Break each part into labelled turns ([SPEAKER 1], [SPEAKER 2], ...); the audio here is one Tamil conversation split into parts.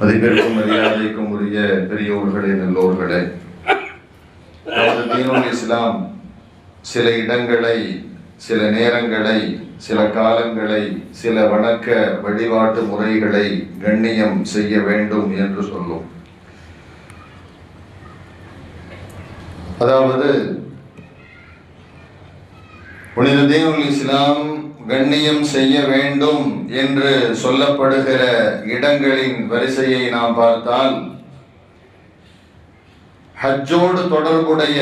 [SPEAKER 1] மதிப்பிற்கும் மரியாதைக்கும் உரிய பெரியோர்களே நல்லோர்களே நமது தீனுல் இஸ்லாம் சில இடங்களை சில நேரங்களை சில காலங்களை சில வணக்க வழிபாட்டு முறைகளை கண்ணியம் செய்ய வேண்டும் என்று சொல்லும். அதாவது புனித தீனுல் இஸ்லாம் கண்ணியம் செய்ய வேண்டும் என்று சொல்லப்படுகிற இடங்களின் வரிசையை நாம் பார்த்தால் ஹஜ்ஜோடு தொடர்புடைய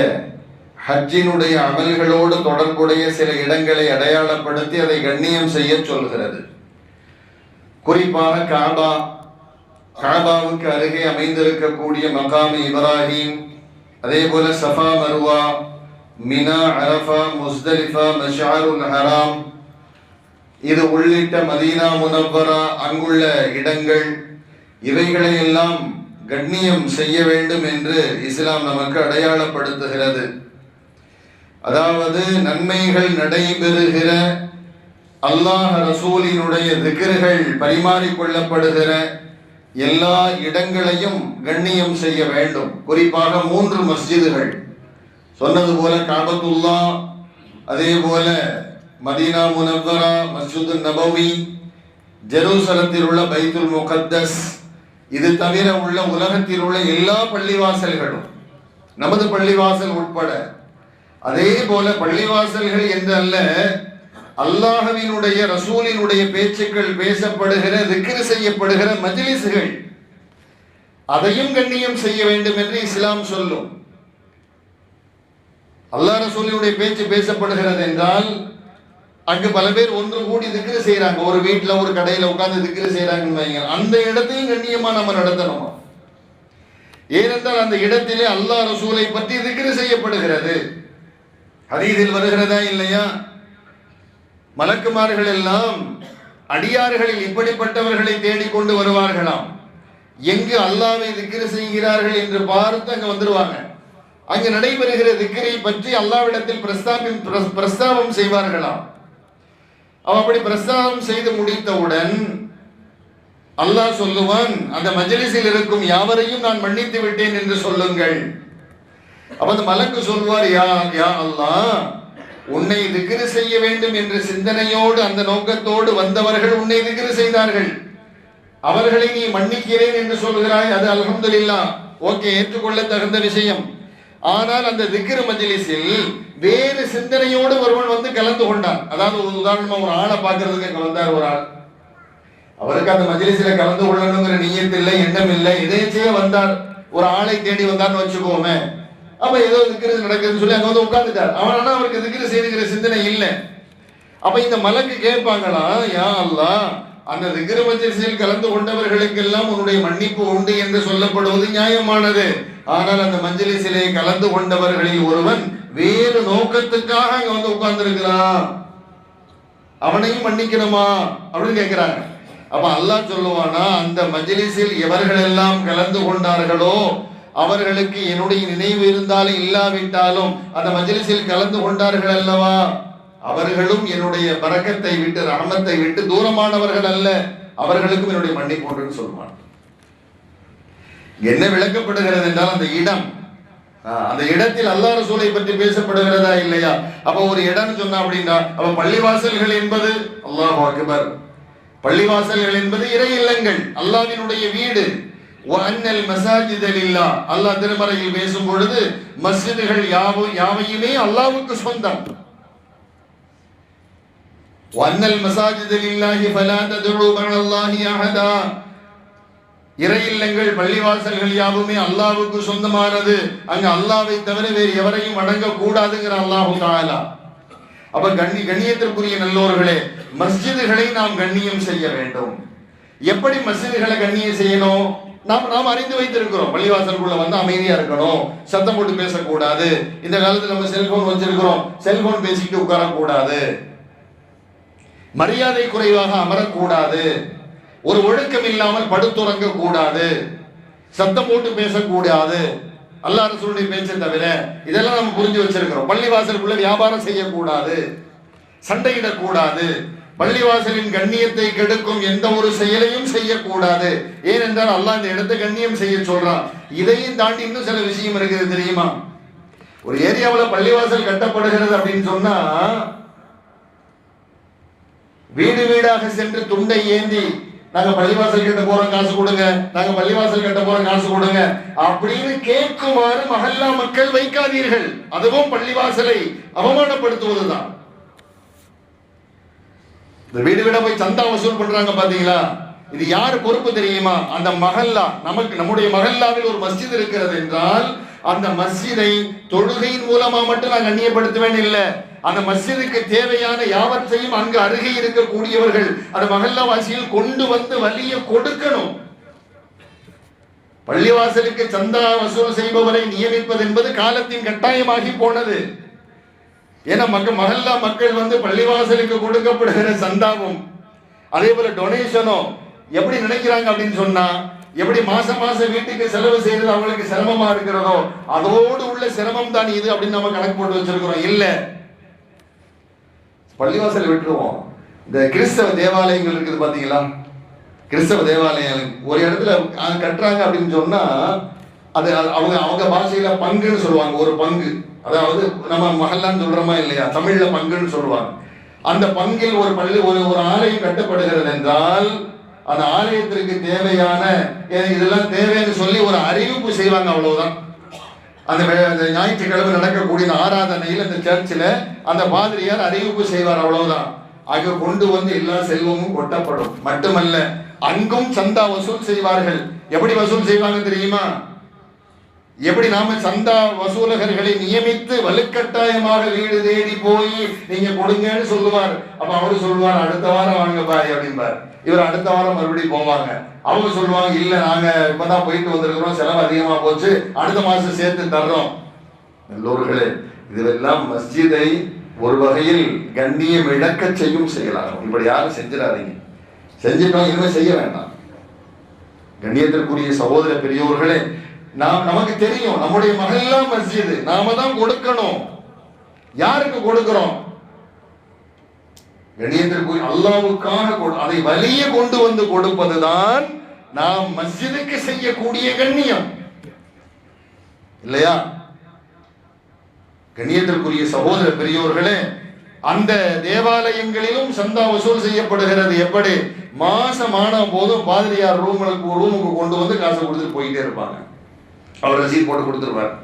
[SPEAKER 1] ஹஜ்ஜினுடைய அமல்களோடு தொடர்புடைய சில இடங்களை அடையாளப்படுத்தி அதை கண்ணியம் செய்ய சொல்கிறது. குறிப்பாக காபா காபாவுக்கு அருகே அமைந்திருக்கக்கூடிய மகாமி இப்ராஹிம் அதே போல Safa Marwa Mina Arafa Muzdalifa Masharul Haram இது உள்ளிட்ட மதீனா முனவரா அங்குள்ள இடங்கள். இவைகளை எல்லாம் கண்ணியம் செய்ய வேண்டும் என்று இஸ்லாம் நமக்கு அடையாளப்படுத்துகிறது. அதாவது நன்மைகள் நடைபெறுகிற அல்லாஹ் ரசூலினுடைய திகர்கள் பரிமாறிக்கொள்ளப்படுகிற எல்லா இடங்களையும் கண்ணியம் செய்ய வேண்டும். குறிப்பாக மூன்று மஸ்ஜிதுகள். சொன்னது போல காபத்துல்லா அதே போல மதீனா முனவ்வரா மஸ்ஜிது நபவி ஜெருசலத்தில் உள்ள பைத்துல் முகத்தஸ். இது தவிர உள்ள உலகத்தில் உள்ள எல்லா பள்ளிவாசல்களும் நமது பள்ளிவாசல் உட்பட. அதே போல பள்ளிவாசல்கள் என்று அல்ல அல்லாஹ்வினுடைய ரசூலினுடைய பேச்சுக்கள் பேசப்படுகிற திக்கிரி செய்யப்படுகிற மஜிலிசுகள். அதையும் கண்ணியம் செய்ய வேண்டும் என்று இஸ்லாம் சொல்லும். அல்லாஹ் ரசூலினுடைய பேச்சு பேசப்படுகிறது என்றால் அங்கு பல பேர் ஒன்று கூடி திக்ரு செய்யறாங்க ஒரு வீட்டுல ஒரு கடையில உட்கார்ந்து திக்ரு செய்யறாங்கன்னு வைங்க. அந்த இடத்தையும் கண்ணியமா நம்ம நடத்தணும்? ஏனென்றால் அந்த இடத்திலே அல்லாஹ் ரசூலை பற்றி திக்ரு செய்யப்படுகிறது. ஹதீஸில் வருகிறதா இல்லையா? மலக்குமார்கள் எல்லாம் அடியார்களில் இப்படிப்பட்டவர்களை தேடிக்கொண்டு வருவார்களாம். எங்கு அல்லாவை திக்ரு செய்கிறார்கள் என்று பார்த்து அங்க வந்துருவாங்க. அங்கு நடைபெறுகிற திக்கரை பற்றி அல்லாவிடத்தில் பிரஸ்தாபி பிரஸ்- பிரஸ்தாபம் செய்வார்களாம். அவன் அப்படி பிரசாரம் செய்து முடித்தவுடன் அல்லாஹ் சொல்லுவான் அந்த மஜலிசில் இருக்கும் யாவரையும் நான் மன்னித்து விட்டேன் என்று சொல்லுங்கள். அப்ப அந்த மலக்கு சொல்வார் யா யா அல்லாஹ் உன்னை திக்ரு செய்ய வேண்டும் என்ற சிந்தனையோடு அந்த நோக்கத்தோடு வந்தவர்கள் உன்னை திக்ரு செய்தார்கள். அவர்களை நீ மன்னிக்கிறேன் என்று சொல்கிறாய் அது அலமதுல்லா ஓகே ஏற்றுக்கொள்ள தகுந்த விஷயம். ஆனால் அந்த திக்ரு மஜ்லிஸில் வேறு சிந்தனையோடு ஒருவன் வந்து கலந்து கொண்டான். அதாவது ஒரு உதாரணமா ஒரு ஆளை பார்க்கறதுக்கு கலந்தார் ஒரு ஆள். அவருக்கு அந்த மஜிலிசில கலந்து கொள்ளணுங்கிற நீயத்து இல்லை எண்ணம் இல்லை இதேச்சையே வந்தார். ஒரு ஆளை தேடி வந்தார்னு வச்சுக்கோமே. அப்ப ஏதோ திக்ரு நடக்குதுன்னு சொல்லி அங்க வந்து உட்கார்ந்துட்டார். அவன் ஆனா அவருக்கு திக்ரு செய்துங்கிற சிந்தனை இல்லை. அப்ப இந்த மலக்கு கேட்பாங்களா? யா அல்லா அந்த திக்ரு மஜ்லிஸில் கலந்து கொண்டவர்களுக்கெல்லாம் உன்னுடைய மன்னிப்பு உண்டு என்று சொல்லப்படுவது நியாயமானது. ஆனால் அந்த மஞ்சளிசிலே கலந்து கொண்டவர்களில் ஒருவன் வேறு நோக்கத்துக்காக அங்க வந்து உட்கார்ந்துருக்கிறான். அவனையும் மன்னிக்கணுமா? அப்படின்னு கேட்கிறாங்க. அப்ப அல்லாஹ் சொல்லுவானா அந்த மஜ்லிஸில் எவர்கள் எல்லாம் கலந்து கொண்டார்களோ அவர்களுக்கு என்னுடைய நினைவு இருந்தாலும் இல்லாவிட்டாலும் அந்த மஜ்லிஸில் கலந்து கொண்டார்கள் அல்லவா? அவர்களும் என்னுடைய பறக்கத்தை விட்டு ரஹமத்தை விட்டு தூரமானவர்கள் அல்ல. அவர்களுக்கும் என்னுடைய மன்னிப்பு உண்டுன்னு சொல்லுவான் என்ன விளக்கப்படுகிறது என்றால் அந்த இடம். அந்த இடத்தில் அல்லாஹ் ரசூலை பற்றி பேசப்படுகிறதா இல்லையா? அப்ப ஒரு இடம் சொன்னா அப்படின்னா அப்ப பள்ளிவாசல்கள் என்பது அல்லாஹ் அக்பர். பள்ளிவாசல்கள் என்பது இறை இல்லங்கள் அல்லாவினுடைய வீடு. அன்னல் மசாஜிதல் இல்லா அல்லாஹ் திருமறையில் பேசும் பொழுது மஸ்ஜிதுகள் யாவும் யாவையுமே அல்லாவுக்கு சொந்தம். வஅன்னல் மசாஜித லில்லாஹி ஃபலா ததுஉ மஅல்லாஹி அஹதா இறை இல்லங்கள் பள்ளிவாசல்கள் யாவுமே அல்லாவுக்கு சொந்தமானது. அங்க அல்லாவை தவிர வேறு எவரையும் அடங்க கூடாதுங்கிற அல்லாஹு தாலா அப்ப கண்ணி கண்ணியத்திற்குரிய நல்லோர்களே மஸ்ஜிதுகளை நாம் கண்ணியம் செய்ய வேண்டும். எப்படி மஸ்ஜிதுகளை கண்ணியம் செய்யணும்? நாம் நாம் அறிந்து வைத்திருக்கிறோம். பள்ளிவாசலுக்குள்ள வந்து அமைதியா இருக்கணும். சத்தம் போட்டு பேசக்கூடாது. இந்த காலத்துல நம்ம செல்போன் வச்சிருக்கிறோம். செல்போன் பேசிக்கிட்டு உட்காரக்கூடாது. மரியாதை குறைவாக அமரக்கூடாது. ஒரு ஒழுக்கம் இல்லாமல் படுத்துறங்க கூடாது சத்தம் போட்டு பேசக்கூடாது. அல்லா ரசூலுடைய பேச்சை தவிர இதெல்லாம் நம்ம புரிஞ்சு வச்சிருக்கிறோம். பள்ளிவாசலுக்குள்ள வியாபாரம் செய்யக்கூடாது. சண்டையிடக்கூடாது. பள்ளிவாசலின் கண்ணியத்தை கெடுக்கும் எந்த ஒரு செயலையும் செய்யக்கூடாது. ஏனென்றால் அல்லாஹ் இந்த இடத்தை கண்ணியம் செய்ய சொல்றான். இதையும் தாண்டி இன்னும் சில விஷயம் இருக்குது தெரியுமா? ஒரு ஏரியாவில் பள்ளிவாசல் கட்டப்படுகிறது அப்படின்னு சொன்னா வீடு வீடாக சென்று துண்டை ஏந்தி நாங்க பள்ளிவாசல் கட்ட போறோம் காசு கொடுங்க. நாங்க பள்ளிவாசல் கட்ட போறோம் காசு கொடுங்க. அப்படின்னு கேட்குமாறு மகல்லா மக்கள் வைக்காதீர்கள். அதுவும் பள்ளிவாசலை அவமானப்படுத்துவதுதான். இந்த வீடு வீடா போய் சந்தா வசூல் பண்றாங்க பாத்தீங்களா? இது யார் பொறுப்பு தெரியுமா? அந்த மகல்லா நமக்கு நம்முடைய மகல்லாவில் ஒரு மஸ்ஜித் இருக்கிறது என்றால் அந்த மஸ்ஜிதை தொழுகையின் மூலமா மட்டும் நான் கண்ணியப்படுத்துவேன் இல்லை. அந்த மஸ்ஜிதுக்கு தேவையான யாவற்றையும் அங்கு அருகே இருக்கக்கூடியவர்கள் அந்த மகல்லாவாசியில் கொண்டு வந்து வலிய கொடுக்கணும். பள்ளிவாசலுக்கு சந்தா வசூல் செய்பவரை நியமிப்பது என்பது காலத்தின் கட்டாயமாகி போனது. ஏன்னா மக்கள் மகல்லா மக்கள் வந்து பள்ளிவாசலுக்கு கொடுக்கப்படுகிற சந்தாவும் அதே போல டொனேஷனும் எப்படி நினைக்கிறாங்க அப்படின்னு சொன்னா எப்படி மாசம் மாசம் வீட்டுக்கு செலவு செய்யறது அவங்களுக்கு சிரமமா இருக்கிறதோ அதோடு உள்ள சிரமம் தான் இது அப்படின்னு நம்ம கணக்கு போட்டு வச்சிருக்கிறோம். இல்லை. பள்ளிவாசல் விட்டுருவோம். இந்த கிறிஸ்தவ தேவாலயங்கள் இருக்குது பார்த்தீங்களா கிறிஸ்தவ தேவாலயம். ஒரு இடத்துல அது கட்டுறாங்க அப்படின்னு சொன்னா அது அவங்க அவங்க பாஷையில பங்குன்னு சொல்லுவாங்க ஒரு பங்கு. அதாவது நம்ம மகல்லான்னு சொல்றோமா இல்லையா? தமிழ்ல பங்குன்னு சொல்லுவாங்க. அந்த பங்கில் ஒரு பள்ளி ஒரு ஒரு ஆலயம் கட்டப்படுகிறது என்றால் அந்த ஆலயத்திற்கு தேவையான இதெல்லாம் தேவைன்னு சொல்லி ஒரு அறிவிப்பு செய்வாங்க அவ்வளவுதான். அந்த அந்த ஞாயிற்றுக்கிழமை நடக்கக்கூடிய ஆராதனையில் அந்த சர்ச்சில் அந்த பாதிரியார் அறிவிப்பு செய்வார் அவ்வளவுதான். ஆக கொண்டு வந்து எல்லா செல்வமும் கொட்டப்படும். மட்டுமல்ல அங்கும் சந்தா வசூல் செய்வார்கள். எப்படி வசூல் செய்வாங்க தெரியுமா? எப்படி நாம சந்தா வசூலகர்களை நியமித்து வலுக்கட்டாயமாக வீடு தேடி போய் நீங்க கொடுங்கன்னு சொல்லுவார். அப்ப அவரு சொல்லுவார் அடுத்த வாரம் வாங்க பாய் அப்படிம்பார். இவர் அடுத்த வாரம் மறுபடியும் போவாங்க. அவங்க சொல்லுவாங்க இல்ல நாங்க இப்பதான் போயிட்டு வந்திருக்கிறோம் செலவு அதிகமா போச்சு அடுத்த மாசம் சேர்த்து தர்றோம். எல்லோர்களே இதெல்லாம் மஸ்ஜிதை ஒரு வகையில் கண்ணியம் இழக்க செய்யும் செய்யலாம் இப்படி யாரும் செஞ்சிடாதீங்க. செஞ்சிட்டோம் இனிமே செய்ய வேண்டாம். கண்ணியத்திற்குரிய சகோதர பெரியோர்களே நாம் நமக்கு தெரியும் நம்முடைய மகள்லாம் மஸ்ஜித். நாம தான் கொடுக்கணும். யாருக்கு கொடுக்கிறோம்? கண்ணியத்திற்குரிய அல்லாவுக்காக கொடு- அதை வலிய கொண்டு வந்து கொடுப்பதுதான் நாம் மஸ்ஜிதுக்கு செய்யக்கூடிய கண்ணியம். இல்லையா? கண்ணியத்திற்குரிய சகோதர பெரியோர்களே அந்த தேவாலயங்களிலும் சந்தா வசூல் செய்யப்படுகிறது. எப்படி? மாசம் போதும் பாதிரியார் ரூம்களுக்கு ரூமுக்கு கொண்டு வந்து காசு கொடுத்துட்டு போயிட்டே இருப்பாங்க. அவர் ரசீது போட்டு கொடுத்துருவார்.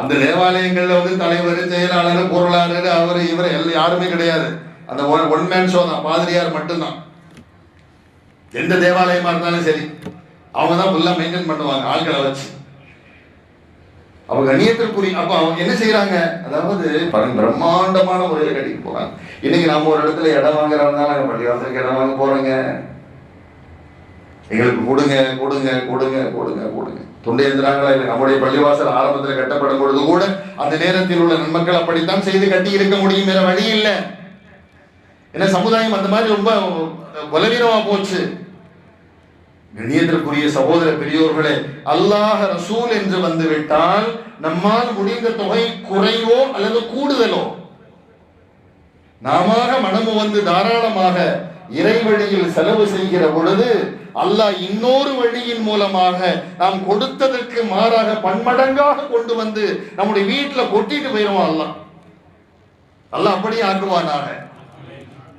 [SPEAKER 1] அந்த தேவாலயங்கள்ல வந்து தலைவர் செயலாளர் பொருளாளர் அவர் இவர் எல்லாம் யாருமே கிடையாது. அந்த ஒன் மேன் ஷோ தான். பாதிரியார் மட்டும்தான். எந்த தேவாலயமாக இருந்தாலும் சரி அவங்க தான் ஃபுல்லாக மெயின்டைன் பண்ணுவாங்க ஆட்களை வச்சு. அவங்க கண்ணியத்திற்குரிய அப்ப அவங்க என்ன செய்யறாங்க அதாவது பிரம்மாண்டமான முறையில் கட்டிட்டு போறாங்க. இன்னைக்கு நாம ஒரு இடத்துல இடம் வாங்குறதுனால நாங்க பள்ளிவாசலுக்கு இடம் வாங்க போறோங்க. எங்களுக்கு கொடுங்க கொடுங்க கொடுங்க கொடுங்க கொடுங்க. துண்டை எழுந்துறாங்களா இல்லை நம்முடைய பள்ளிவாசல் ஆரம்பத்தில் கட்டப்படும் பொழுது கூட அந்த நேரத்தில் உள்ள நன்மக்கள் அப்படித்தான் செய்து கட்டி இருக்க முடியும் வேற வழி இல்லை. ஏன்னா சமுதாயம் அந்த மாதிரி ரொம்ப பலவீனமா போச்சு. கணியத்திற்குரிய சகோதர பெரியோர்களே அல்லாஹ் ரசூல் என்று வந்து விட்டால் நம்மால் முடிந்த தொகை குறைவோ அல்லது கூடுதலோ? நாம மனமு வந்து தாராளமாக இறை வழியில் செலவு செய்கிற பொழுது அல்லாஹ் இன்னொரு வழியின் மூலமாக நாம் கொடுத்ததற்கு மாறாக பன்மடங்காக கொண்டு வந்து நம்முடைய வீட்டுல கொட்டிட்டு போயிடுவான் அல்லாஹ். அல்லாஹ் அப்படியே ஆக்குவானாக.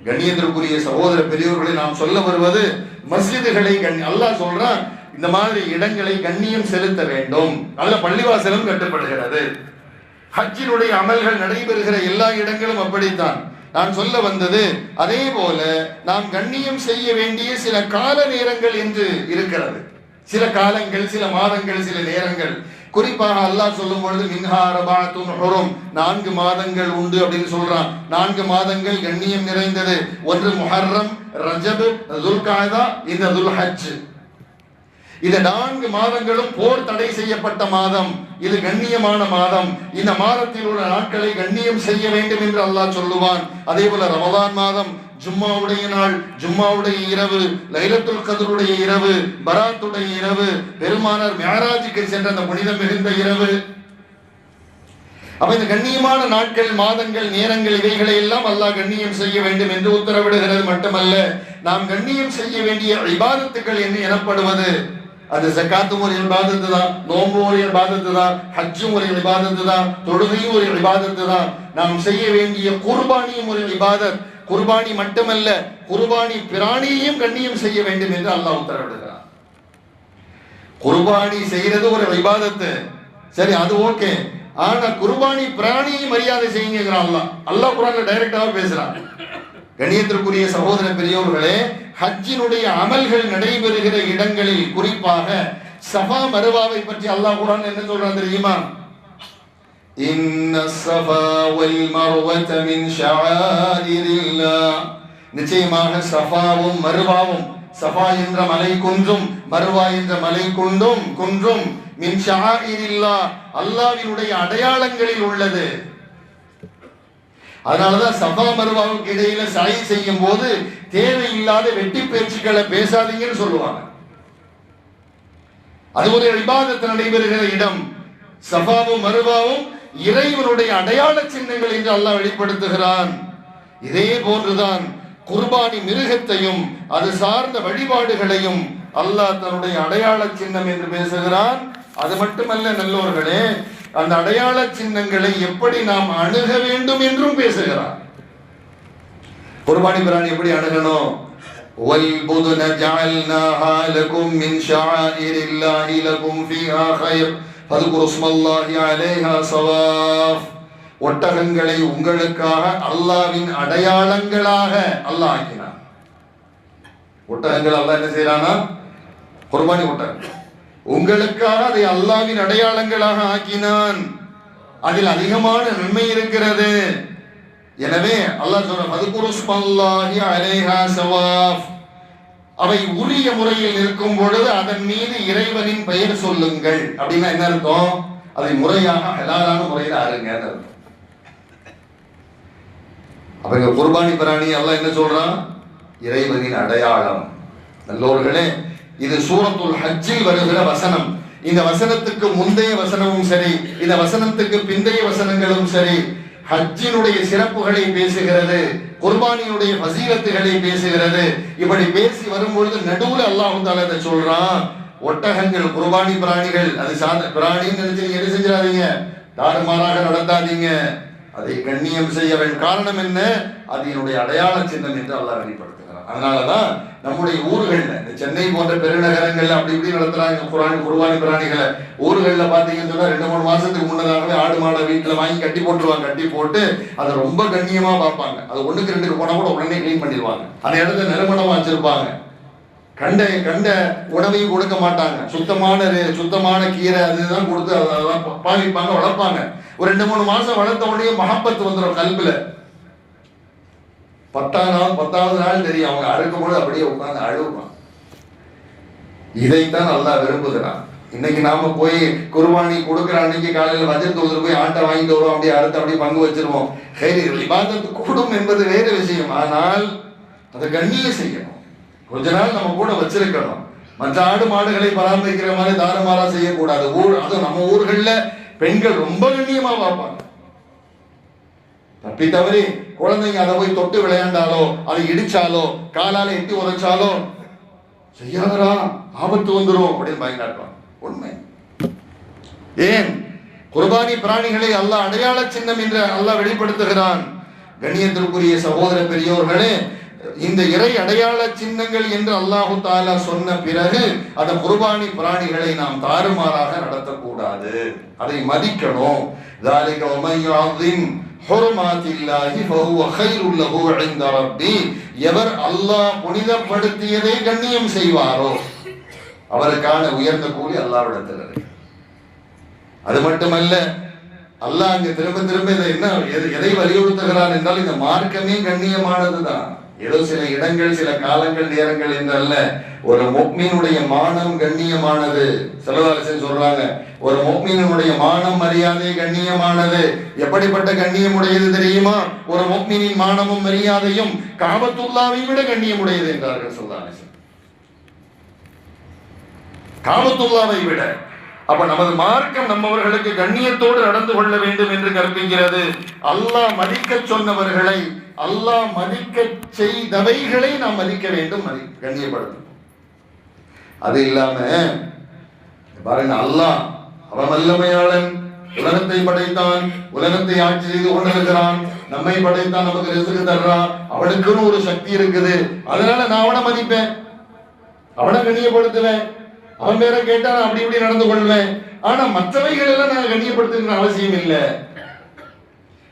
[SPEAKER 1] கண்ணியத்திற்குரிய சகோதர பெரியவர்களை நாம் சொல்ல வருவது மஸ்ஜிதுகளை கண் அல்லாஹ் சொல்றான் இந்த மாதிரி இடங்களை கண்ணியம் செலுத்த வேண்டும். நல்ல பள்ளிவாசலும் கட்டுப்படுகிறது. ஹஜ்ஜினுடைய அமல்கள் நடைபெறுகிற எல்லா இடங்களும் அப்படித்தான். நான் சொல்ல வந்தது அதே போல நாம் கண்ணியம் செய்ய வேண்டிய சில கால நேரங்கள் என்று இருக்கிறது. சில காலங்கள் சில மாதங்கள் சில நேரங்கள். குறிப்பாக அல்லாஹ் சொல்லும் பொழுது மின்ஹாரபாத்தும் நான்கு மாதங்கள் உண்டு அப்படின்னு சொல்றான். நான்கு மாதங்கள் கண்ணியம் நிறைந்தது. ஒன்று முஹர்ரம் ரஜப் துல்காதா இந்த துல்ஹஜ் இந்த நான்கு மாதங்களும் போர் தடை செய்யப்பட்ட மாதம். இது கண்ணியமான மாதம். இந்த மாதத்தில் உள்ள நாட்களை கண்ணியம் செய்ய வேண்டும் என்று அல்லாஹ் சொல்லுவான். அதே போல ரமதான் மாதம் ஜும்மாவுடைய நாள் ஜும்மாவுடைய இரவு லைலத்துல் கதருடைய இரவு பராத்துடைய இரவு பெருமானார் மேராஜுக்கு சென்ற அந்த புனிதம் மிகுந்த இரவு. அப்ப இந்த கண்ணியமான நாட்கள் மாதங்கள் நேரங்கள் இவைகளை எல்லாம் அல்லாஹ் கண்ணியம் செய்ய வேண்டும் என்று உத்தரவிடுகிறது மட்டுமல்ல நாம் கண்ணியம் செய்ய வேண்டிய விவாதத்துக்கள் என்ன எனப்படுவது? அது ஜக்காத்தும் ஒரு இபாதத்து தான் நோம்பு ஒரு இபாதத்து தான் ஹஜ்ஜும் ஒரு இபாதத்து தான் தொழுகையும் ஒரு இபாதத்து தான் நாம் செய்ய வேண்டிய குர்பானியும் ஒரு இபாதத் குர்பானி மட்டுமல்ல குர்பானி பிராணியையும் கண்ணியம் செய்ய வேண்டும் என்று அல்லாஹ் உத்தரவிடுகிறார் குர்பானி செய்யறது ஒரு இபாதத்து. சரி அது ஓகே. ஆனா குர்பானி பிராணியை மரியாதை செய்யுங்கிறான் அல்லாஹ். அல்லாஹ் குரான்ல டைரக்டாவே பேசுறான். கணியத்திற்குரிய சகோதர பெரியோர்களே ஹஜ்ஜினுடைய அமல்கள் நடைபெறுகிற இடங்களில் குறிப்பாக சபா மருவாவை பற்றி அல்லாஹ் குரான் என்ன சொல்றான் தெரியுமா? நிச்சயமாக சபாவும் மருவாவும் சபா என்ற மலை குன்றும் மருவா என்ற மலை குன்றும் குன்றும் மின் ஷாயிரில்லா அல்லாவினுடைய அடையாளங்களில் உள்ளது. அதனாலதான் சபா மருவாவுக்கு இடையில சாய் செய்யும் போது தேவையில்லாத வெட்டி பேச்சுக்களை பேசாதீங்கன்னு சொல்லுவாங்க. அது ஒரு இபாதத்து நடைபெறுகிற இடம். சபாவும் மருவாவும் இறைவனுடைய அடையாள சின்னங்கள் என்று அல்லாஹ் வெளிப்படுத்துகிறான். இதே போன்றுதான் குர்பானி மிருகத்தையும் அது சார்ந்த வழிபாடுகளையும் அல்லாஹ் தன்னுடைய அடையாள சின்னம் என்று பேசுகிறான். அது மட்டுமல்ல நல்லோர்களே அந்த அடையாள சின்னங்களை எப்படி நாம் அணுக வேண்டும் என்றும் பேசுகிறான் குர்பானி பிராணி எப்படி அணுகணும் والبدن جعلناها لكم من شعائر الله لكم فيها خير فاذكروا اسم الله عليها صواف ஒட்டகங்களை உங்களுக்காக அல்லாவின் அடையாளங்களாக அல்லாஹ் ஆக்கினான் ஒட்டகங்கள் அல்லாஹ் என்ன செய்யறானா குர்பானி ஒட்டகம் உங்களுக்காக அதை அல்லாவின் அடையாளங்களாக ஆக்கினான். அதில் அதிகமான நன்மை இருக்கிறது. எனவே அல்லாஹ் சொல்ற அவை உரிய முறையில் இருக்கும் பொழுது அதன் மீது இறைவனின் பெயர் சொல்லுங்கள். அப்படின்னா என்ன அர்த்தம்? அதை முறையாக ஹலாலான முறையில் அருங்க அர்த்தம். அப்ப இங்க குர்பானி பிராணி அல்லாஹ் என்ன சொல்றான்? இறைவனின் அடையாளம். நல்லோர்களே இது சூரத்துல் ஹஜ்ஜில் வருகிற வசனம். இந்த வசனத்துக்கு முந்தைய வசனமும் சரி இந்த வசனத்துக்கு பிந்தைய வசனங்களும் சரி ஹஜ்ஜினுடைய சிறப்புகளை பேசுகிறது குர்பானியுடைய ஃபசீலத்துகளை பேசுகிறது. இப்படி பேசி வரும்பொழுது நடுவுல அல்லாஹு தான் சொல்றான். ஒட்டகங்கள் குர்பானி பிராணிகள் அது சாத பிராணின்னு நினைச்சு நீங்க என்ன செஞ்சிடாதீங்க? தாறுமாறாக நடத்தாதீங்க அதை கண்ணியம் செய்ய வேண்டும் காரணம் என்ன? அது என்னுடைய அடையாள சின்னம் என்று அல்லாஹ் வெளிப்படுத்த அதனாலதான் நம்முடைய ஊர்கள்ல இந்த சென்னை போன்ற பெருநகரங்கள்ல அப்படி இப்படி நடத்துறாங்க குரானி குருவானி பிராணிகளை. ஊர்கள்ல பாத்தீங்கன்னு சொன்னா ரெண்டு மூணு மாசத்துக்கு முன்னதாகவே ஆடு மாடை வீட்டுல வாங்கி கட்டி போட்டுருவாங்க. கட்டி போட்டு அதை ரொம்ப கண்ணியமா பார்ப்பாங்க. அது ஒண்ணுக்கு ரெண்டுக்கு போனா கூட உடனே க்ளீன் பண்ணிடுவாங்க. அந்த இடத்துல நறுமணமா வச்சிருப்பாங்க. கண்ட கண்ட உணவையும் கொடுக்க மாட்டாங்க. சுத்தமான சுத்தமான கீரை அதுதான் கொடுத்து அதை- அதெல்லாம் பாவிப்பாங்க வளர்ப்பாங்க. ஒரு ரெண்டு மூணு மாசம் வளர்த்த உடனே மகப்பத்து வந்துடும் கல்புல. பத்தாம் நாள் பத்தாவது நாள் தெரியும். அவங்க அறுக்கும்போது அப்படியே உட்காந்து அழுவான் இதைத்தான் நல்லா விரும்புகிறான். இன்னைக்கு நாம போய் குர்பானி கொடுக்குற அன்னைக்கு காலையில் வஜர் தொழுது போய் ஆட்டை வாங்கிட்டு வருவோம் அப்படியே அடுத்து அப்படியே பங்கு வச்சிருவோம். சரி இபாதத்து கூடும் என்பது வேறு விஷயம். ஆனால் அதை கண்ணியம் செய்யணும். கொஞ்ச நாள் நம்ம கூட வச்சிருக்கணும். மற்ற ஆடு மாடுகளை பராமரிக்கிற மாதிரி தாரமாரா செய்யக்கூடாது. ஊர் அதுவும் நம்ம ஊர்களில் பெண்கள் ரொம்ப கண்ணியமாக பார்ப்பாங்க. தப்பி தவறி குழந்தைங்க அதை போய் தொட்டு விளையாண்டாலோ அதை இடிச்சாலோ காலால எட்டி உதைச்சாலோ செய்யாதடா ஆபத்து வந்துடும் அப்படின்னு பயங்காட்டுவான் உண்மை. ஏன்? குர்பானி பிராணிகளை அல்லாஹ் அடையாள சின்னம் என்று அல்லாஹ் வெளிப்படுத்துகிறான். கண்ணியத்திற்குரிய சகோதர பெரியோர்களே இந்த இறை அடையாள சின்னங்கள் என்று அல்லாஹு தாலா சொன்ன பிறகு அந்த குர்பானி பிராணிகளை நாம் தாறுமாறாக நடத்தக்கூடாது. அதை மதிக்கணும். எவர் அல்லாஹ் புனிதப்படுத்தியதை கண்ணியம் செய்வாரோ? அவருக்கான உயர்ந்த கூலி அல்லாவிடத்தில் அது மட்டுமல்ல அல்லாஹ் அங்கு திரும்ப திரும்ப இதை என்ன எதை வலியுறுத்துகிறான் என்றால் இந்த மார்க்கமே கண்ணியமானதுதான். ஏதோ சில இடங்கள் சில காலங்கள் நேரங்கள் அல்ல ஒரு மொக்மீனுடைய மானம் கண்ணியமானது. செலவாலசன் சொல்றாங்க ஒரு மொக்மீனுடைய மானம் மரியாதை கண்ணியமானது. எப்படிப்பட்ட கண்ணியம் உடையது தெரியுமா? ஒரு மொக்மீனின் மானமும் மரியாதையும் காபத்துல்லாவை விட கண்ணியமுடையது என்றார்கள் சொல்லாலசன் காபத்துல்லாவை விட. அப்ப நமது மார்க்கம் நம்மவர்களுக்கு கண்ணியத்தோடு நடந்து கொள்ள வேண்டும் என்று கற்பிக்கிறது. அல்லாஹ் மதிக்க சொன்னவர்களை அல்லாஹ் மதிக்க செய்தவைகளை நாம் மதிக்க வேண்டும் மதி கண்ணியப்படுத்தும். அது இல்லாம பாருங்க அல்லாஹ் அவன் வல்லமையாளன் உலகத்தை படைத்தான் உலகத்தை ஆட்சி செய்து கொண்டிருக்கிறான் நம்மை படைத்தான் நமக்கு ரிசுக்கு தர்றான் அவனுக்குன்னு ஒரு சக்தி இருக்குது. அதனால நான் அவனை மதிப்பேன் அவனை கண்ணியப்படுத்துவேன். அவன் பேரை கேட்டா நான் அப்படி இப்படி நடந்து கொள்வேன். ஆனா மற்றவைகள் எல்லாம் நான் கண்ணியப்படுத்துகிற அவசியம் இல்லை.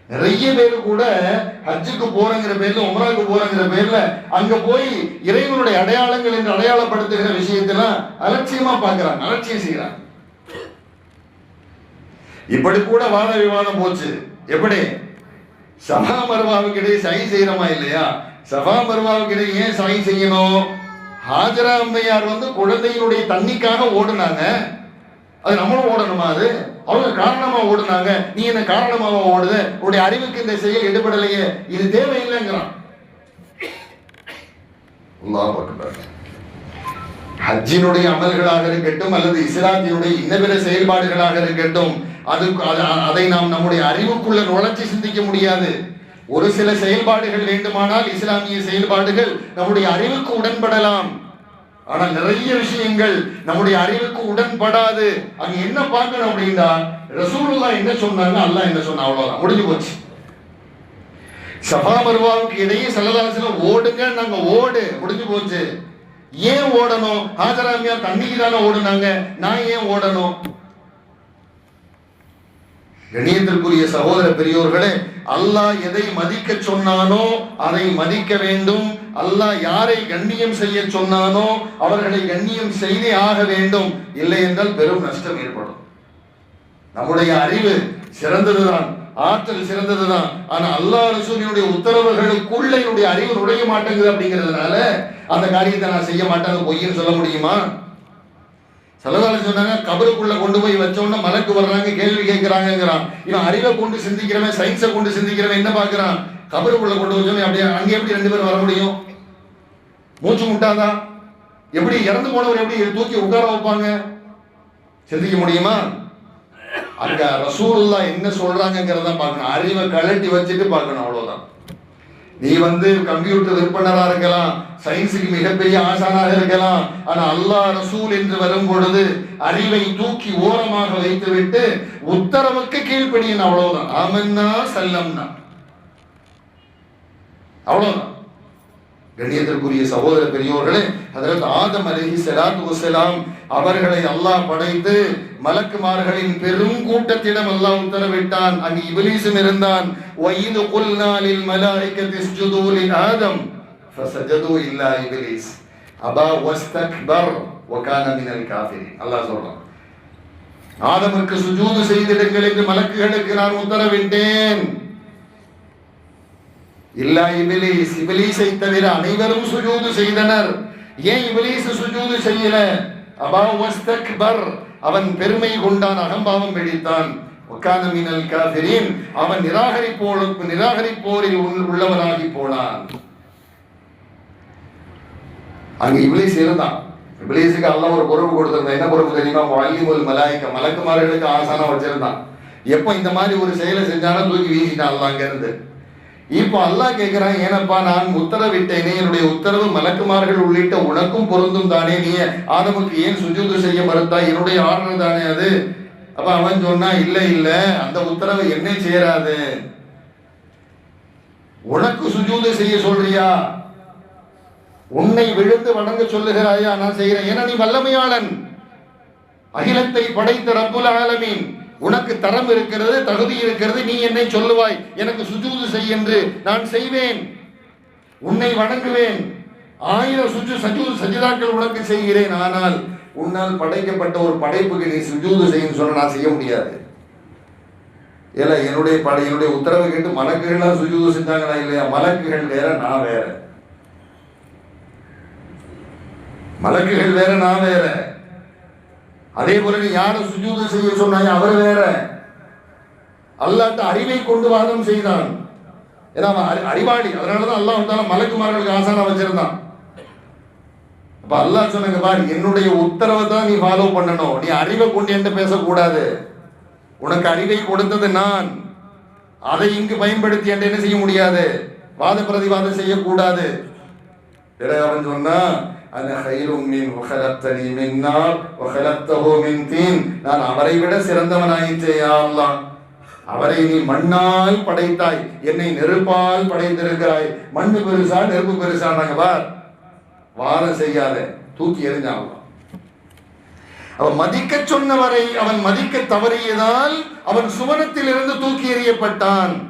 [SPEAKER 1] நிறைய பேர் கூட ஹஜ்ஜுக்கு போறங்கிற பேர்ல உமராக்கு போறங்கிற பேர்ல அங்க போய் இறைவனுடைய அடையாளங்கள் என்று அடையாளப்படுத்துகிற விஷயத்தெல்லாம் அலட்சியமா பாக்குறாங்க அலட்சியம் செய்யறாங்க இப்படி கூட வாத விவாதம் போச்சு. எப்படி? சபா மருவாவுக்கு இடையே சை செய்யறோமா இல்லையா? சபா மருவாவுக்கு இடையே ஏன் சை செய்யணும்? ஹாஜரா அம்மையார் வந்து குழந்தையினுடைய தண்ணிக்காக ஓடுனாங்க. அது நம்மளும் ஓடணுமா அது? அவங்க காரணமா ஓடுனாங்க. நீ என்ன காரணமாக ஓடுத? உன்னுடைய அறிவுக்கு இந்த செயல் எடுபடலையே. இது தேவையில்லைங்கிறான். ஹஜ்ஜினுடைய அமல்களாக இருக்கட்டும் அல்லது இஸ்லாத்தினுடைய இன்னபிற செயல்பாடுகளாக இருக்கட்டும் அது அது- அதை நாம் நம்முடைய அறிவுக்குள்ள நுழைச்சி சிந்திக்க முடியாது. ஒரு சில செயல்பாடுகள் வேண்டுமானால் இஸ்லாமிய செயல்பாடுகள் நம்முடைய அறிவுக்கு உடன்படலாம். ஆனால் நிறைய விஷயங்கள் நம்முடைய அறிவுக்கு உடன்படாது. அங்க என்ன பார்க்கணும் அப்படின்னா ரசூலுல்லா என்ன சொன்னாங்க அல்லாஹ் என்ன சொன்னா அவ்வளவுதான். முடிஞ்சு போச்சு. சபா மருவாவுக்கு இடையே சல்லதாசனம் ஓடுங்க நாங்க ஓடு. முடிஞ்சு போச்சு. ஏன் ஓடணும்? ஹாஜராமியா தண்ணிக்கு தானே ஓடுனாங்க. நான் ஏன் ஓடணும்? கணியத்திற்குரிய சகோதர பெரியோர்களே அல்லாஹ் எதை மதிக்க சொன்னானோ அதை மதிக்க வேண்டும். அல்லாஹ் யாரை கண்ணியம் செய்ய சொன்னானோ அவர்களை கண்ணியம் செய்தே ஆக வேண்டும். இல்லை என்றால் பெரும் நஷ்டம் ஏற்படும். நம்முடைய அறிவு சிறந்ததுதான் ஆற்றல் சிறந்ததுதான். ஆனா அல்லாஹ் ரசூலினுடைய உத்தரவுகளுக்குள்ள என்னுடைய அறிவு நுழைய மாட்டேங்குது அப்படிங்கிறதுனால அந்த காரியத்தை நான் செய்ய மாட்டேன் பொய்யின்னு சொல்ல முடியுமா? செலவாளி சொன்னாங்க கபருக்குள்ள கொண்டு போய் வச்சோன்னு மலக்கு வர்றாங்க கேள்வி கேட்கிறாங்கிறான் இவன் அறிவை கொண்டு சிந்திக்கிறவன் சயின்ஸை கொண்டு சிந்திக்கிறவன் என்ன பார்க்கறான்? கபருக்குள்ள கொண்டு வச்சோன்னு அப்படியே அங்கே எப்படி ரெண்டு பேரும் வர முடியும்? மூச்சு முட்டாதா? எப்படி இறந்து போனவர் எப்படி தூக்கி உட்கார வைப்பாங்க? சிந்திக்க முடியுமா? அங்க ரசூல்லா என்ன சொல்றாங்கிறத பார்க்கணும். அறிவை கழட்டி வச்சுட்டு பார்க்கணும் அவ்வளோ நீ வந்து கம்ப்யூட்டர் விற்பனரா இருக்கலாம் சயின்ஸுக்கு மிகப்பெரிய ஆசானாக இருக்கலாம் ஆனா அல்லாஹ் ரசூல் என்று வரும் பொழுது அறிவை தூக்கி ஓரமாக வைத்துவிட்டு உத்தரவுக்கு கீழ்ப்படியின் அவ்வளவுதான். ஆமன்னா செல்லம்னா. அவ்வளவுதான். கண்ணியத்திற்குரிய சகோதர பெரியோர்களே அதற்கு ஆதம் அலஹி சலாத்து வசலாம் அவர்களை அல்லாஹ் படைத்து மலக்குமார்களின் பெரும் கூட்டத்திடம் அல்லாஹ் உத்தரவிட்டான். அங்கு இபிலீசும் இருந்தான். வயது குல்நாளில் லில் மலாயிகத்தி ஆதம். ஃபஸஜது இல்லா இபிலீஸ். அபா வஸ்தக்பர். வகான மினல் காஃபிரின். அல்லாஹ் சொல்றான். ஆதமுக்கு சுஜூது செய்திடுங்கள் என்று மலக்குகளுக்கு நான் உத்தரவிட்டேன். இல்லா இபிலிஸ். இபிலிஸை தவிர அனைவரும் சுஜூது செய்தனர். ஏன் இபிலிஸ் சுஜூது செய்யல? அபா வஸ்தக்பர். அவன் பெருமை கொண்டான் அகம்பாவம் பிடித்தான் உக்கான மீனல் காஃபிரின். அவன் நிராகரிப்போருக்கு நிராகரிப்போரில் உள்- உள்ளவனாகி போனான். அங்க இபிலிஸ் இருந்தான். இபிலிஸுக்கு அல்ல ஒரு பொறுப்பு கொடுத்திருந்தான். என்ன பொறுப்பு தெரியுமா? வள்ளிமுல் மலாய்க்க மலக்குமார்களுக்கு ஆசானம் வச்சிருந்தான். எப்போ இந்த மாதிரி ஒரு செயலை செஞ்சாலும் தூக்கி வீசிட்டான் அல்லாஹ் இருந்து இப்போ அல்லாஹ் கேட்கிறான் ஏனப்பா நான் உத்தரவிட்டேனே என்னுடைய உத்தரவு மலக்குமார்கள் உள்ளிட்ட உனக்கும் பொருந்தும் தானே நீ ஆதமுக்கு ஏன் சுஜூது செய்ய மறுத்தா என்னுடைய ஆர்டர் தானே அது. அப்ப அவன் சொன்னா இல்ல இல்ல அந்த உத்தரவு என்ன சேராது. உனக்கு சுஜூது செய்ய சொல்றியா? உன்னை விழுந்து வணங்க சொல்லுகிறாயா? நான் செய்கிறேன். ஏன்னா நீ வல்லமையாளன். அகிலத்தை படைத்த ரப்புல் ஆலமீன். உனக்கு தரம் இருக்கிறது தகுதி இருக்கிறது நீ என்னை சொல்லுவாய். எனக்கு சுஜூது செய் என்று நான் செய்வேன். உன்னை வணங்குவேன். ஆயிரம் சுஜு சஜூது சஜிதாக்கள் உனக்கு செய்கிறேன். ஆனால் உன்னால் படைக்கப்பட்ட ஒரு படைப்புக்கு நீ சுஜூது செய்யும் சொன்ன நான் செய்ய முடியாது. ஏல என்னுடைய படை என்னுடைய உத்தரவை கேட்டு மலக்குகள்லாம் சுஜூது செஞ்சாங்களா இல்லையா? மலக்குகள் வேற நான் வேற. மலக்குகள் வேற நான் வேற. அதே போல யாரை சுஜூது செய்ய சொன்னாங்க அவர் வேற. அல்லாட்ட அறிவை கொண்டு வாதம் செய்தான். ஏன்னா அவன் அறிவாளி. அதனாலதான் அல்லாஹ் வந்தாலும் மலக்குமார்களுக்கு ஆசானா வச்சிருந்தான். அப்ப அல்லாஹ் சொன்னாங்க பாரு என்னுடைய உத்தரவை தான் நீ ஃபாலோ பண்ணணும். நீ அறிவை கொண்டு என்ன பேசக்கூடாது. உனக்கு அறிவை கொடுத்தது நான். அதை இங்கு பயன்படுத்தி என்ன செய்ய முடியாது? வாத பிரதிவாதம் செய்யக்கூடாது. பிறகு அவன் சொன்னா அந்த ஹைரும் மின் வஹலத்தனி மின் நார் வஹலத்தஹு மின் தீன் நான் அவரை விட சிறந்தவனாயிற்றே யா அல்லாஹ். அவரை நீ மண்ணால் படைத்தாய். என்னை நெருப்பால் படைத்திருக்கிறாய். மண்ணு பெருசா நெருப்பு பெருசானாங்க பார். வாரம் செய்யாத. தூக்கி எறிஞ்சான் அவன் மதிக்க சொன்னவரை அவன் மதிக்க தவறியதால் அவன் சுவனத்தில் இருந்து தூக்கி எறியப்பட்டான்.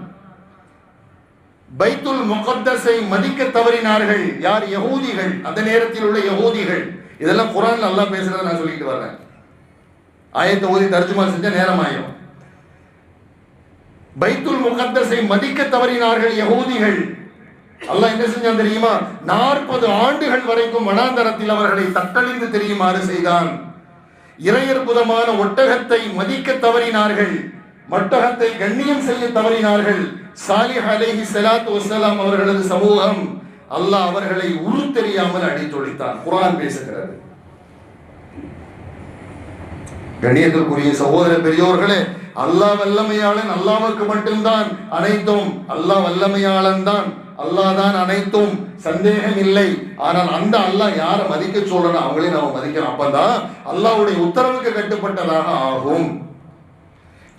[SPEAKER 1] பைத்துல் முகத்தஸை மதிக்க தவறினார்கள். யார்? யகூதிகள். அந்த நேரத்தில் உள்ள யகூதிகள். இதெல்லாம் குரான் நல்லா பேசுறத நான் சொல்லிட்டு வர்றேன். ஆயத்தை ஓதி தர்ஜுமா செஞ்ச நேரம் ஆயிரும் பைத்துல் முகத்தஸை மதிக்க தவறினார்கள் யகூதிகள். அல்லாஹ் என்ன செஞ்சான் தெரியுமா? நாற்பது ஆண்டுகள் வரைக்கும் வனாந்தரத்தில் அவர்களை தட்டழிந்து தெரியுமாறு செய்தான். இறையற்புதமான ஒட்டகத்தை மதிக்க தவறினார்கள். மட்டகத்தை கண்ணியம் செய்ய தவறினார்கள். சாலிஹ் அலேஹி சலாத்து வசலாம் அவர்களது சமூகம் அல்லாஹ் அவர்களை உரு தெரியாமல் அடித்தொழித்தான். குரான் பேசுகிறது. கண்ணியத்திற்குரிய சகோதர பெரியோர்களே அல்லாஹ் வல்லமையாளன் அல்லாவுக்கு மட்டும்தான் அனைத்தும் அல்லாஹ் வல்லமையாளன் தான் அல்லாஹ் தான் அனைத்தும் சந்தேகம் இல்லை. ஆனால் அந்த அல்லாஹ் யாரை மதிக்க சொல்லணும்? அவங்களே நம்ம மதிக்கணும். அப்பதான் அல்லாவுடைய உத்தரவுக்கு கட்டுப்பட்டதாக ஆகும்.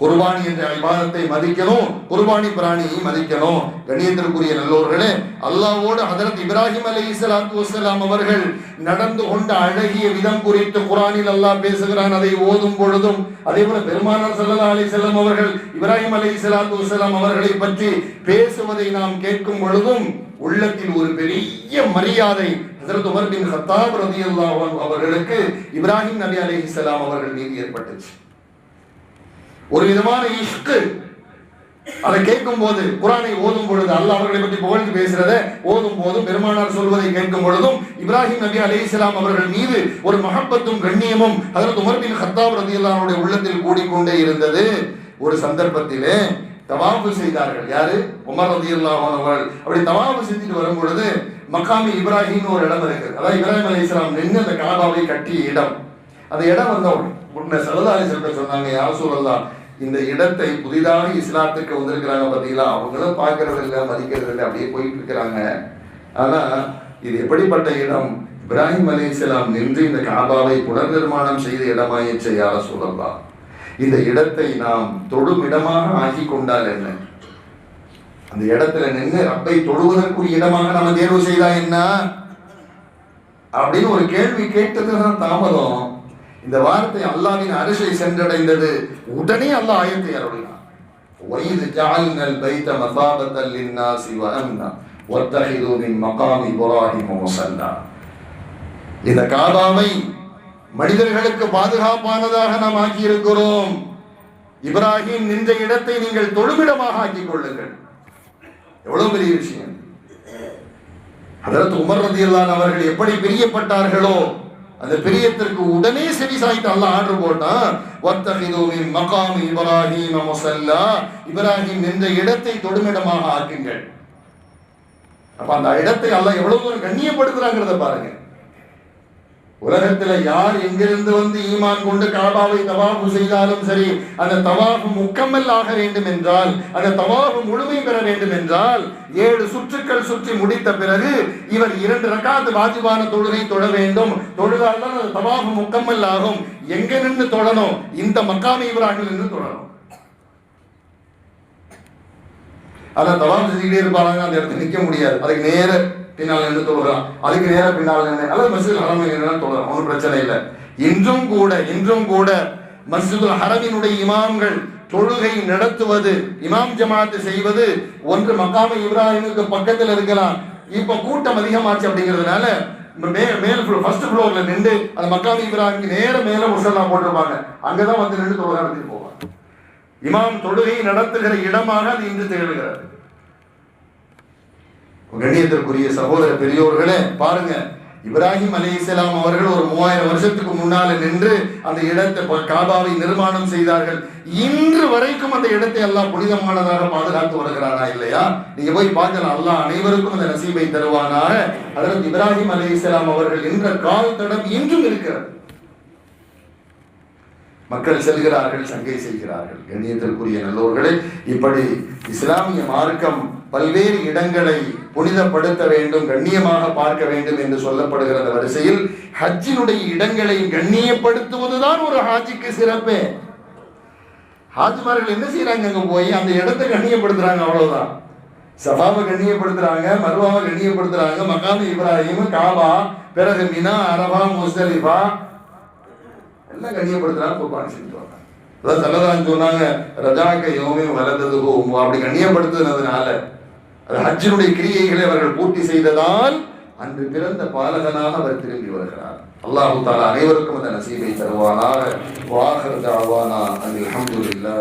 [SPEAKER 1] குர்பானி என்ற அபிமானத்தை மதிக்கணும் குர்பானி பிராணியை மதிக்கணும். கணியத்திற்குரிய நல்லோர்களே அல்லாவோடு ஹதரத் இப்ராஹிம் அலி இஸ்லாத்து வசலாம் அவர்கள் நடந்து கொண்ட அழகிய விதம் குறித்து குரானில் அல்லாஹ் பேசுகிறான். அதை ஓதும் பொழுதும் அதே போல பெருமானார் சல்லா அலி செல்லம் அவர்கள் இப்ராஹிம் அலி இஸ்லாத்து வசலாம் அவர்களை பற்றி பேசுவதை நாம் கேட்கும் பொழுதும் உள்ளத்தில் ஒரு பெரிய மரியாதை ஹசரத் உமர் பின் ஹத்தாப் ரலியல்லாஹு அவர்களுக்கு இப்ராஹிம் நபி அலைஹிஸ்ஸலாம் அவர்கள் மீது ஏற்பட்டுச்சு. ஒரு விதமான இஷ்கு. அதை கேட்கும் போது குரானை ஓதும் பொழுது அல்ல அவர்களை பற்றி புகழ்ந்து பேசுறத ஓதும் போதும் பெருமானார் சொல்வதை கேட்கும் பொழுதும் இப்ராஹிம் நபி அலைஹிஸ்ஸலாம் அவர்கள் மீது ஒரு மகப்பத்தும் கண்ணியமும் அதற்கு உமர்பின் ஹத்தாப் ரதி ரதியல்லாஹுடைய உள்ளத்தில் கூடிக்கொண்டே இருந்தது. ஒரு சந்தர்ப்பத்திலே தவாபு செய்தார்கள். யாரு? உமர் ரதி அவர்கள். அப்படி தவாபு செஞ்சுட்டு வரும் பொழுது மக்காமி இப்ராஹிம்னு ஒரு இடம் இருக்குது. அதாவது இப்ராஹிம் அலைஹிஸ்ஸலாம் நின்று அந்த காபாவை கட்டிய இடம். அந்த இடம் வந்த உன்னை சரதாரி செல்வ சொன்னாங்க யார் சொல்லலாம் இந்த இடத்தை புதிதாக இஸ்லாத்துக்கு வந்திருக்கிறாங்க பார்த்தீங்களா? அவங்களும் பார்க்கறது இல்லை மதிக்கிறது இல்லை அப்படியே போயிட்டு இருக்கிறாங்க ஆனா இது எப்படிப்பட்ட இடம்? இப்ராஹிம் அலைஹிஸ்ஸலாம் நின்று இந்த காபாவை புனர்நிர்மாணம் செய்த இடமாயிற்று யார சொல்லலாம் இந்த இடத்தை நாம் தொடும் இடமாக ஆக்கி கொண்டால் என்ன? அந்த இடத்துல நின்று ரப்பை தொழுவதற்குரிய இடமாக நம்ம தேர்வு செய்தா என்ன? அப்படின்னு ஒரு கேள்வி கேட்டதுதான் தாமதம். இந்த வார்த்தை அல்லாவின் அரிசை சென்றடைந்தது உடனே அல்லாஹ் ஆயத்தை அருளினான் وَإِذْ جَعَلْنَا الْبَيْتَ مَثَابَةً لِلنَّاسِ وَأَمْنًا وَاتَّخِذُوا مِن مَّقَامِ إِبْرَاهِيمَ مُصَلًّى இந்த காபாவை மனிதர்களுக்கு பாதுகாப்பானதாக நாம் ஆக்கி இருக்கிறோம் இப்ராஹிம் நின்ற இடத்தை நீங்கள் தொழுமிடமாக ஆக்கிக் கொள்ளுங்கள் எவ்வளவு பெரிய விஷயம் அதற்கு உமர் ரதியல்லான் அவர்கள் எப்படி பிரியப்பட்டார்களோ அந்த பிரியத்திற்கு உடனே செவி சாய்த்து அல்லாஹ் ஆர்டர் போட்டான். வத்தஹிது மின் மகாமி இப்ராஹிம் மொசல்லா. இப்ராஹிம் என்ற இடத்தை தொடுமிடமாக ஆக்குங்கள். அப்ப அந்த இடத்தை அல்லாஹ் எவ்வளவு தூரம் கண்ணியப்படுத்துறாங்கிறத பாருங்க. உலகத்துல யார் எங்கிருந்து வந்து ஈமான் கொண்டு காபாவை தவாஃபு செய்தாலும் சரி அந்த தவாஃபு முக்கம்மல் ஆக வேண்டும் என்றால் அந்த தவாஃபு முழுமை பெற வேண்டும் என்றால் ஏழு சுற்றுக்கள் சுற்றி முடித்த பிறகு இவர் இரண்டு ரக்காத்து வாஜிபான தொழுகை தொழ வேண்டும். தொழுதால் தான் அந்த தவாஃபு முக்கம்மல் ஆகும். எங்க நின்று தொழணும்? இந்த மக்காமி இப்ராஹிம் நின்று தொழணும். அதான் தவாஃப் செய்கிட்டே இருப்பாங்க அந்த இடத்துல நிற்க முடியாது. அதுக்கு நேர பின்னால் நின்று தொழுகிறான் அதுக்கு நேர பின்னால் நின்று அல்லது மஸ்ஜித் ஹரமில் நின்று தொழுகிறான் ஒன்றும் பிரச்சனை இல்லை. இன்றும் கூட இன்றும் கூட மஸ்ஜிதுல் ஹரமினுடைய இமாம்கள் தொழுகை நடத்துவது இமாம் ஜமாத்து செய்வது ஒன்று மக்காம இப்ராஹிமுக்கு பக்கத்தில் இருக்கலாம். இப்ப கூட்டம் அதிகமாச்சு அப்படிங்கிறதுனால மே மேல் ஃபர்ஸ்ட் ஃப்ளோர்ல நின்று அந்த மக்காமி இப்ராஹிமுக்கு நேர மேல முசல்லா போட்டிருப்பாங்க. அங்கதான் வந்து நின்று தொழுகை நடத்தி போவாங்க. இமாம் தொழுகை நடத்துகிற இடமாக அது இன்று திகழ்கிறது. கண்ணியத்திற்குரிய சகோதர பெரியோர்களே பாருங்க. இப்ராஹிம் அலைஹிஸ்ஸலாம் அவர்கள் ஒரு மூவாயிரம் வருஷத்துக்கு முன்னால நின்று அந்த இடத்தை காபாவை நிர்மாணம் செய்தார்கள். இன்று வரைக்கும் அந்த இடத்தை எல்லாம் புனிதமானதாக பாதுகாத்து வருகிறானா இல்லையா? நீங்க போய் பார்க்கலாம். அல்லாஹ் அனைவருக்கும் அந்த நசீபை தருவானாக. அதற்கு இப்ராஹிம் அலைஹிஸ்ஸலாம் அவர்கள் என்ற கால் தடம் இன்றும் இருக்கிறது. மக்கள் செல்கிறார்கள் சங்கை செய்கிறார்கள். கண்ணியத்திற்குரிய நல்லோர்களே இப்படி இஸ்லாமிய மார்க்கம் பல்வேறு இடங்களை புனிதப்படுத்த வேண்டும் கண்ணியமாக பார்க்க வேண்டும் என்று சொல்லப்படுகிற அந்த வரிசையில் ஹஜ்ஜினுடைய இடங்களை கண்ணியப்படுத்துவதுதான் ஒரு ஹாஜிக்கு சிறப்பே. ஹாஜிமார்கள் என்ன செய்யறாங்க அங்க போய் அந்த இடத்தை கண்ணியப்படுத்துறாங்க அவ்வளவுதான். சபாவை கண்ணியப்படுத்துறாங்க மருவாவை கண்ணியப்படுத்துறாங்க மகாமி இப்ராஹிம் காபா பிறகு மினா அரபா முஸ்தலிஃபா எல்லாம் கண்ணியப்படுத்துறாங்க குர்பானி செஞ்சுட்டு வந்தாங்க அதான் சல்லதான் சொன்னாங்க ரஜாக்க யோமே வளர்ந்தது போகும் அப்படி கண்ணியப்படுத்துனதுனால அது ஹஜ்ஜினுடைய கிரியைகளை அவர்கள் பூர்த்தி செய்ததால் அன்று பிறந்த பாலகனாக அவர் திரும்பி வருகிறார். அல்லாஹு தாலா அனைவருக்கும் அந்த நசீபை தருவானாக. வாகர் தாவானா அது அஹமதுல்லா